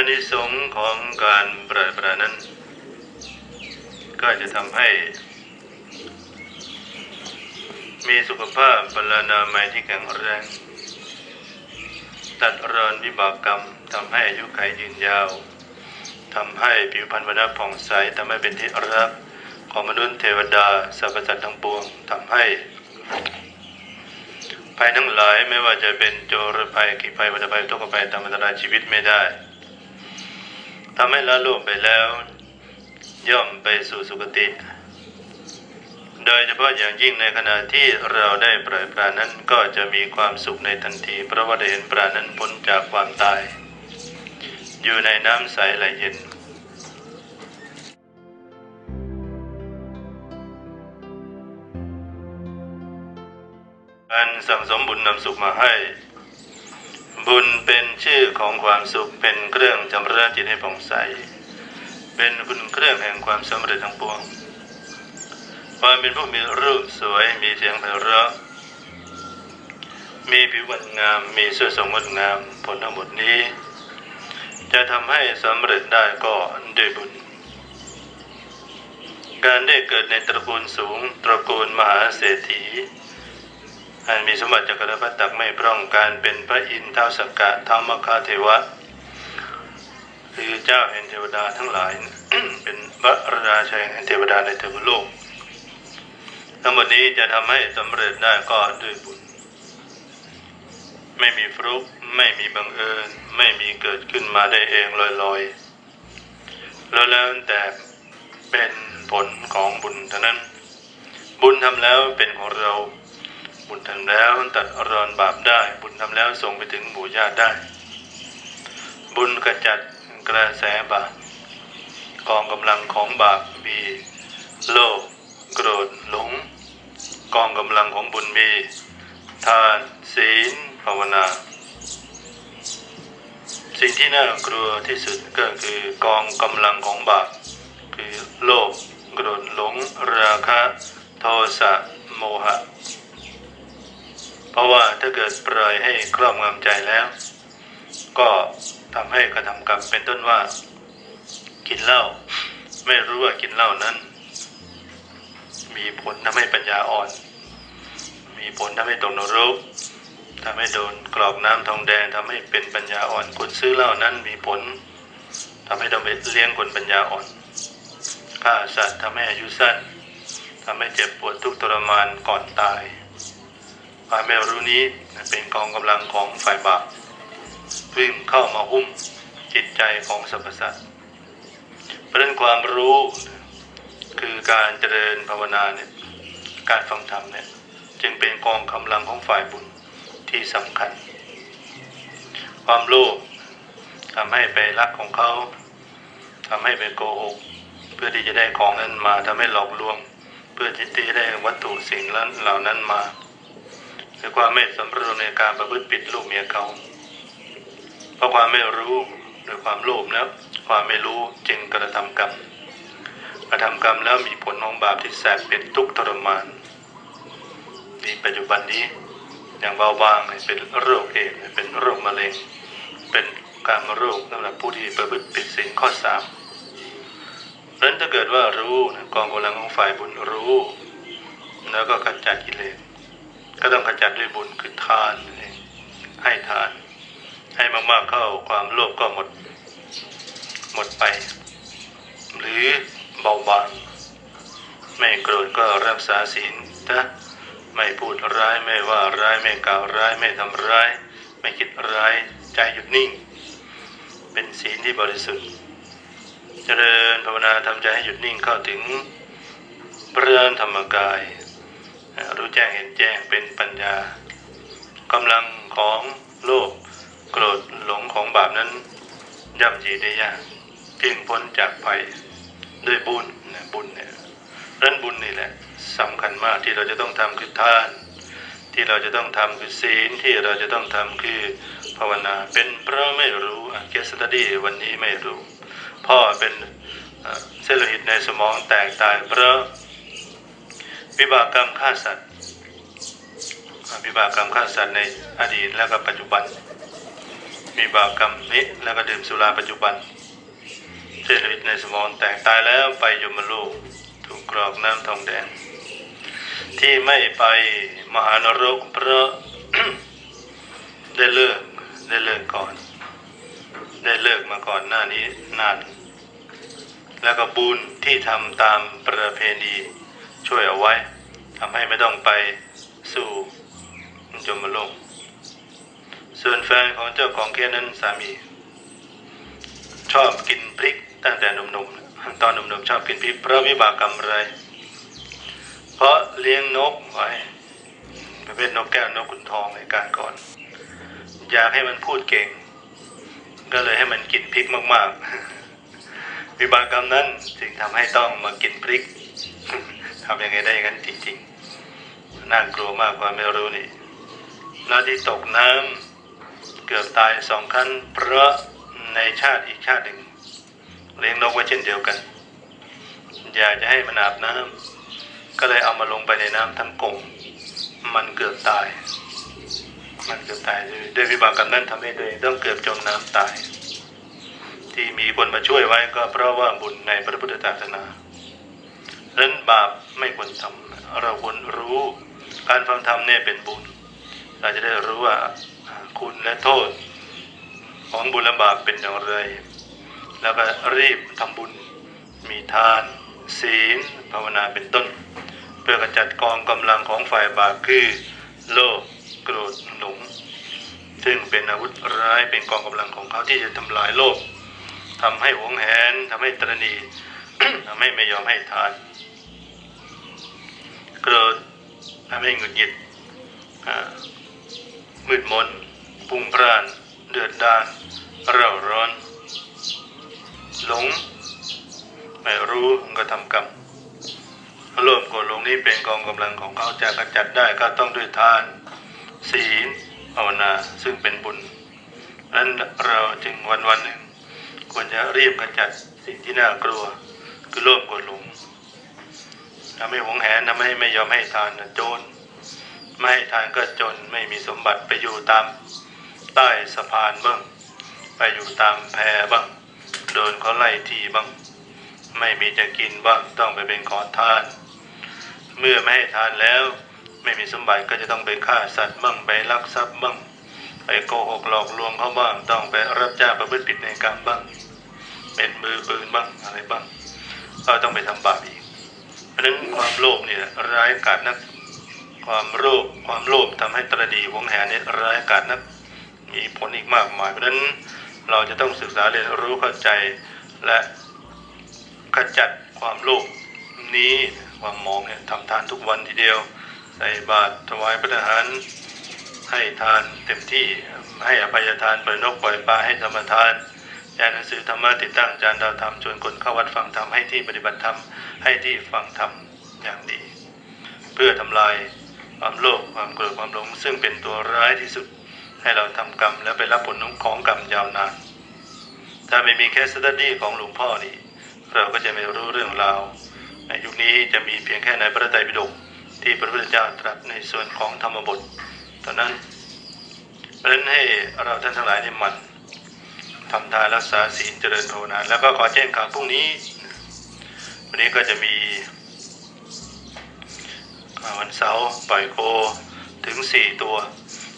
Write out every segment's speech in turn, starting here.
อานิสงส์ของการปราปรานั้น ก็จะทำให้ มีสุขภาพพลานามัยที่แข็งแรง ตัดรอนวิบากกรรมทำให้อายุขัยยืนยาวทำให้ผิวพรรณวรรณะผ่องใสทำให้เป็นที่รักของมนุษย์เทวดาสรรพสัตว์ทั้งปวงทำให้ภัยทั้งหลายไม่ว่าจะเป็นโจรภัยขีภัยวัฏภัยทุกภัยทำอันตรายชีวิตไม่ได้ ทำให้ละโลกไปแล้ว ย่อมไปสู่สุคติ โดยเฉพาะอย่างยิ่งในขณะที่เราได้ปล่อยปลานั้นก็จะมีความสุขในทันที เพราะว่าได้เห็นปลานั้นพ้นจากความตาย อยู่ในน้ำใสไหลเย็นการสั่งสมบุญนำสุขมาให้ บุญเป็นชื่อของความสุขเป็นเครื่องชำระจิตให้ผ่องใส เป็นคุณเครื่องแห่งความสำเร็จทั้งปวงความเป็นผู้มีรูปสวยมีเสียงไพเราะมีผิวพรรณงามมีเสื้อทรงงดงามผลทั้งหมดนี้ จะทำให้สำเร็จได้ก็ด้วยบุญ การได้เกิดในตระกูลสูงตระกูลมหาเศรษฐี อันมีสมบัติจักรพรรดิตักไม่พร่องการเป็นพระอินทร์เท้าสกกะท้าวมคาเทวะ คือเจ้าแห่งเทวดาทั้งหลาย เป็นพระราชาแห่งเทวดาในเทวโลก ทั้งหมดนี้จะทำให้สำเร็จได้ก็ด้วยบุญ ไม่มีฟลุกไม่มีบังเอิญ ไม่มีเกิดขึ้นมาได้เองลอยๆแล้วแล้วแต่เป็นผลของบุญเท่านั้น บุญทำแล้วเป็นของเรา บุญทำแล้วตัดอรอนบาปได้ บุญทำแล้วส่งไปถึงหมู่ญาติได้ บุญกระจัดกระแสบาปกองกำลังของบาปมีโลภโกรธหลง กองกำลังของบุญมีทานศีลภาวนา สิ่งที่น่ากลัวที่สุดก็คือกองกำลังของบาปคือโลภโกรธหลง ราคะ โทสะโมหะ เพราะว่าถ้าเกิดปล่อยให้ครอบงำใจแล้ว ก็ทำให้กระทำกรรมเป็นต้นว่า กินเหล้าไม่รู้ว่ากินเหล้านั้น มีผลทำให้ปัญญาอ่อน มีผลทำให้ตกนรกทำให้โดนกรอกน้ำทองแดงทำให้เป็นปัญญาอ่อนคนซื้อเหล้านั้นมีผลทำให้ต้องไปเลี้ยงคนปัญญาอ่อนฆ่าสัตว์ทำให้อายุสั้นทำให้เจ็บปวดทุกทรมานก่อนตาย ความไม่รู้นี้เป็นกองกำลังของฝ่ายบาปวิ่งเข้ามาหุ้มจิตใจของสรรพสัตว์เพระฉะนั้นความรู้คือการเจริญภาวนาเนี่ยการฟังธรรมเนี่ยจึงเป็นกองกำลังของฝ่ายบุญที่สำคัญ ความโลภทำให้ไปรักของเขาทำให้ไปโกหกเพื่อที่จะได้ของนั้นมาทำให้หลอกลวง เพื่อที่จะได้วัตถุสิ่งเหล่านั้นมา หรือความไม่สำรวมในการประพฤติปิดลูกเมียเขาเพราะความไม่รู้หรือความโลภแล้วความไม่รู้จึงกระทำกรรมกระทำกรรมแล้วมีผลของบาปที่แสบเป็นทุกข์ทรมานในปัจจุบันนี้อย่างเบาบางเนี่ยเป็นโรคเอดเป็นโรคมะเร็ง เป็นการโรคสำหรับผู้ที่ประพฤติผิดศีลข้อสามเพราะนั้นถ้าเกิดว่ารู้นะกองกำลังของฝ่ายบุญรู้ แล้วก็ขจัดกิเลส ก็ต้องขจัดด้วยบุญคือทาน ให้ทาน ให้มากๆเข้าความโลภก็หมด หมดไป หรือเบาบางไม่โกรธก็รักษาศีลนะไม่พูดร้ายไม่ว่าร้ายไม่กล่าวร้ายไม่ทำร้าย ไม่คิดร้ายใจหยุดนิ่ง เป็นศีลที่บริสุทธิ์ เจริญภาวนาทำใจให้หยุดนิ่งเข้าถึงพระธรรมกาย รู้แจ้งเห็นแจ้งเป็นปัญญากำลังของโลภโกรธหลงของบาปนั้นย่ำยีได้ยากเพียงพ้นจากภัยด้วยบุญนะบุญเนี่ยเรื่องบุญนี่แหละสำคัญมากที่เราจะต้องทำคือทาน ที่เราจะต้องทำคือศีลที่เราจะต้องทำคือภาวนาเป็นเพราะไม่รู้เกสตดี้วันนี้ไม่รู้ พ่อเป็นเซลล์โลหิตในสมองแตกตายเพราะ วิบากกรรมฆ่าสัตว์วิบากกรรมฆ่าสัตว์ในอดีตและก็ปัจจุบันมีบาปกรรมนี้แล้วก็ดื่มสุราปัจจุบันเส้นเลือดในสมองแตกตายแล้วไปยมโลกถูกกรอกน้ำทองแดง ที่ไม่ไปมหานรกเพราะได้เลิกได้เลิกก่อน ได้เลิกมาก่อนหน้านี้นานแล้วก็บุญที่ทำตามประเพณี ช่วยเอาไว้ทำให้ไม่ต้องไปสู่จมโลกส่วนแฟนของเจ้าของเคสนั้นสามี ชอบกินพริกตั้งแต่หนุ่มๆตอนหนุ่มๆชอบกินพริกเพราะวิบากกรรมอะไร เพราะเลี้ยงนกไว้ประเภทนกแก้วนกขุนทองในการก่อน อยากให้มันพูดเก่ง ก็เลยให้มันกินพริกมากๆวิบากกรรมนั้นจึงทำให้ต้องมากินพริก ทำยังไงได้อย่างนั้นจริงๆน่ากลัวมากกว่าไม่รู้นี่แล้วที่ตกน้ำเกือบตายสองครั้งเพราะในชาติอีกชาติหนึ่งเลี้ยงนกไว้เช่นเดียวกัน อยากจะให้มันอาบน้ำก็เลยเอามาลงไปในน้ำทั้งกลมมันเกือบตาย มันเกือบตายด้วยด้วยวิบากกรรมนั้นทำให้ตัวเองต้องเกือบจมน้ำตาย ที่มีคนมาช่วยไว้ก็เพราะว่าบุญในพระพุทธศาสนา ดังนั้นบาปไม่ควรทำเราควรรู้ การฟังธรรมเนี่ยเป็นบุญ เราจะได้รู้ว่าคุณและโทษ ของบุญและบาปเป็นอย่างไร แล้วก็รีบทำบุญ มีทาน ศีล ภาวนาเป็นต้น เพื่อกระจัดกองกำลังของฝ่ายบาปคือ โลภโกรธหลงซึ่งเป็นอาวุธร้ายเป็นกองกำลังของเขาที่จะทำลายโลกทำให้หวงแหนทำให้ตรณี ทำให้ไม่ยอมให้ทานโกรธทำให้หงุดหงิดมืดมนปุ่งพร่าน เดือดดาลเร่าร้อน หลง ไม่รู้ก็ทำกรรมโลภโกรธหลงนี้เป็นกองกำลังของเขาจะกระจัดได้ก็ต้องด้วยทาน ศีลภาวนาซึ่งเป็นบุญนั้นเราจึงวันวันหนึ่งควรจะรีบกระจัดสิ่งที่น่ากลัว คือโลภโกรธหลงทำให้หวงแหนทำให้ไม่ยอมให้ทานโจรไม่ให้ทานก็จนไม่มีสมบัติไปอยู่ตามใต้สะพานบ้าง ไปอยู่ตามแพบ้างโดนเขาไล่ที่บ้าง ไม่มีจะกินบ้างต้องไปเป็นขอทาน เมื่อไม่ให้ทานแล้ว ไม่มีสมบัติก็จะต้องไปฆ่าสัตว์บ้างไปลักทรัพย์บ้างไปโกหกหลอกลวงเขาบ้างต้องไปรับจ้างประพฤติผิดในกรรมบ้าง เป็นมือปืนบ้างอะไรบ้าง ก็ต้องไปทำบาปอีก เพราะฉะนั้นความโลภเนี่ยร้ายกาจนัก ความโลภความโลภทำให้ตรณีหวงแหนเนี่ยร้ายกาจนัก มีผลอีกมากมาย เพราะฉะนั้นเราจะต้องศึกษาเรียนรู้เข้าใจและขจัดความโลภนี้ความมองเนี่ยทำทานทุกวันทีเดียว ใส่บาตรถวายพระทหารให้ทานเต็มที่ให้อภัยทานปล่อยนกปล่อยปลาให้ธรรมทาน อ่านหนังสือธรรมะติดตั้งจานดาวธรรมชวนคนเข้าวัดฟังธรรมให้ที่ปฏิบัติธรรมให้ที่ฟังธรรมอย่างดี เพื่อทำลายความโลภความโกรธความหลง ซึ่งเป็นตัวร้ายที่สุดให้เราทำกรรมแล้วไปรับผลของกรรมยาวนาน ถ้าไม่มีแคสตัดดี้ของหลวงพ่อนี่เราก็จะไม่รู้เรื่องราวในยุคนี้จะมีเพียงแค่ในพระไตรปิฎกที่พระพุทธเจ้าตรัสในส่วนของธรรมบทเท่านั้นเพราะนั้นให้เราท่านทั้งหลายนี่หมัน ทำทานรักษาศีลเจริญภาวนาแล้วก็ขอแจ้งข่าวพรุ่งนี้ วันนี้ก็จะมีวันเสาร์ปล่อยโคถึงสี่ตัว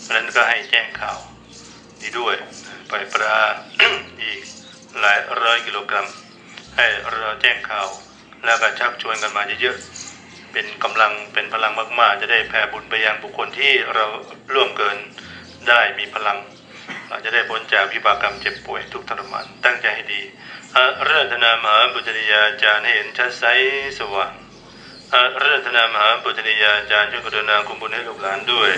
เพราะฉะนั้นก็ให้แจ้งข่าวนี้ด้วยปล่อยปลาอีกหลายร้อยกิโลกรัม ให้เราแจ้งข่าว แล้วก็ชักชวนกันมาเยอะๆเป็นกำลังเป็นพลังมากๆ จะได้แผ่บุญไปยังบุคคลที่เราร่วมเกินได้มีพลัง เราจะได้พ้นจากวิบากกรรมเจ็บป่วยทุกทรมานตั้งใจให้ดีอาเรื่ธนามหาบุตริยาจารย์ให้เห็นชัดใสสว่างอาเรื่ธนามหาบุตริยาจารย์ช่วยกรุณาคุมบุญให้ลูกหลานด้วย